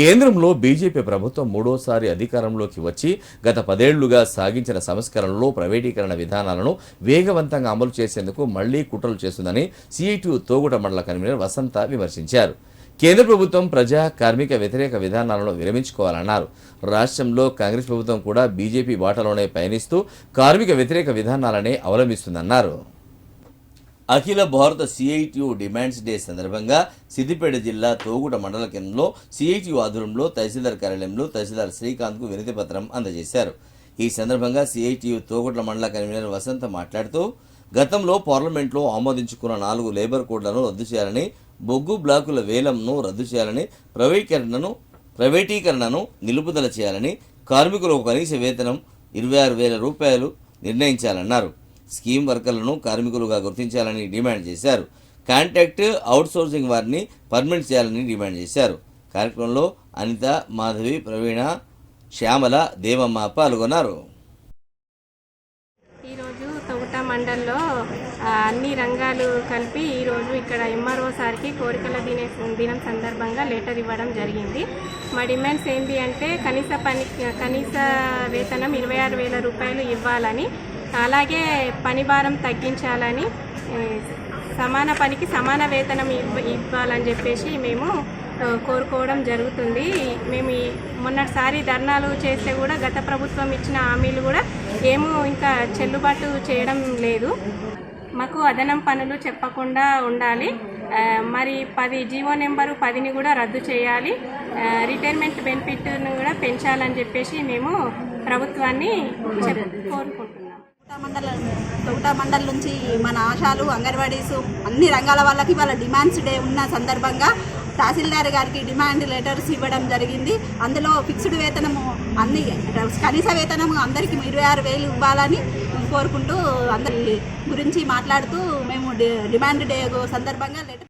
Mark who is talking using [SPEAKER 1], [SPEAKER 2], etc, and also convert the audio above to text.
[SPEAKER 1] కేంద్రంలో బీజేపీ ప్రభుత్వం మూడోసారి అధికారంలోకి వచ్చి గత పదేళ్ళుగా సాగించిన సంస్కరణలు ప్రైవేటీకరణ విధానాలను వేగవంతంగా అమలు చేసేందుకు మళ్ళీ కుట్రలు చేస్తుందని సిఐటియు తోగుట మండల కన్వీనర్ వసంత విమర్శించారు. కేంద్ర ప్రభుత్వం ప్రజా కార్మిక వ్యతిరేక విధానాలను విరమించుకోవాలన్నారు. రాష్ట్రంలో కాంగ్రెస్ ప్రభుత్వం కూడా బీజేపీ బాటలోనే పయనిస్తూ కార్మిక వ్యతిరేక విధానాలనే అవలంబిస్తుందన్నారు. అఖిల భారత సిఐటియు డిమాండ్స్ డే సందర్భంగా సిద్దిపేట జిల్లా తోగుట మండల కేంద్రంలో సిఐటియు ఆధ్వర్యంలో తహసీల్దార్ కార్యాలయంలో తహసీల్దార్ శ్రీకాంత్కు వినతి పత్రం అందజేశారు. ఈ సందర్భంగా సిఐటియు తోగుట్ల మండల కన్వీనర్ వసంత మాట్లాడుతూ గతంలో పార్లమెంట్లో ఆమోదించుకున్న నాలుగు లేబర్ కోడ్లను రద్దు చేయాలని బొగ్గు బ్లాకుల వేలంను రద్దు చేయాలని ప్రైవేటీకరణను ప్రైవేటీకరణను నిలుపుదల చేయాలని కార్మికులకు కనీస వేతనం ఇరవై ఆరు వేల రూపాయలు నిర్ణయించాలన్నారు. స్కీమ్ వర్కర్లను కార్మికులుగా గుర్తించాలని డిమాండ్ చేశారు. కాంట్రాక్ట్ అవుట్సోర్సింగ్ వారిని పర్మనెంట్ చేయాలని డిమాండ్ చేశారు. కార్యక్రమంలో అనిత మాధవి ప్రవీణ శ్యామల దేవమ్మ పాల్గొన్నారు.
[SPEAKER 2] ఈరోజు తొగుట మండల్లో అన్ని రంగాలు కలిపి ఈరోజు ఇక్కడ ఎంఆర్ఓ సార్కి కోరికల దినే దినం సందర్భంగా లెటర్ ఇవ్వడం జరిగింది. మా డిమాండ్స్ ఏంటి అంటే కనీస పని కనీస వేతనం ఇరవై ఆరు వేల రూపాయలు ఇవ్వాలని అలాగే పని భారం తగ్గించాలని సమాన పనికి సమాన వేతనం ఇవ్వ ఇవ్వాలని చెప్పేసి మేము కోరుకోవడం జరుగుతుంది. మేము మొన్నటిసారి ధర్నాలు చేస్తే కూడా గత ప్రభుత్వం ఇచ్చిన హామీలు కూడా ఏమో ఇంకా చెల్లుబాటు చేయడం లేదు. మాకు అదనం పనులు చెప్పకుండా ఉండాలి. మరి పది జీవో నెంబరు పదిని కూడా రద్దు చేయాలి. రిటైర్మెంట్ బెనిఫిట్ను కూడా పెంచాలని చెప్పేసి మేము ప్రభుత్వాన్ని చెప్ కోరుకుంటున్నాం.
[SPEAKER 3] మండలం తొగుటా మండల్ నుంచి మన ఆశాలు అంగన్వాడీస్ అన్ని రంగాల వాళ్ళకి వాళ్ళ డిమాండ్స్ డే ఉన్న సందర్భంగా తహసీల్దార్ గారికి డిమాండ్ లెటర్స్ ఇవ్వడం జరిగింది. అందులో ఫిక్స్డ్ వేతనము అన్ని కనీస వేతనము అందరికీ ఇరవై ఆరు వేలు ఇవ్వాలని కోరుకుంటూ అందరి గురించి మాట్లాడుతూ మేము డిమాండ్ డే సందర్భంగా లెటర్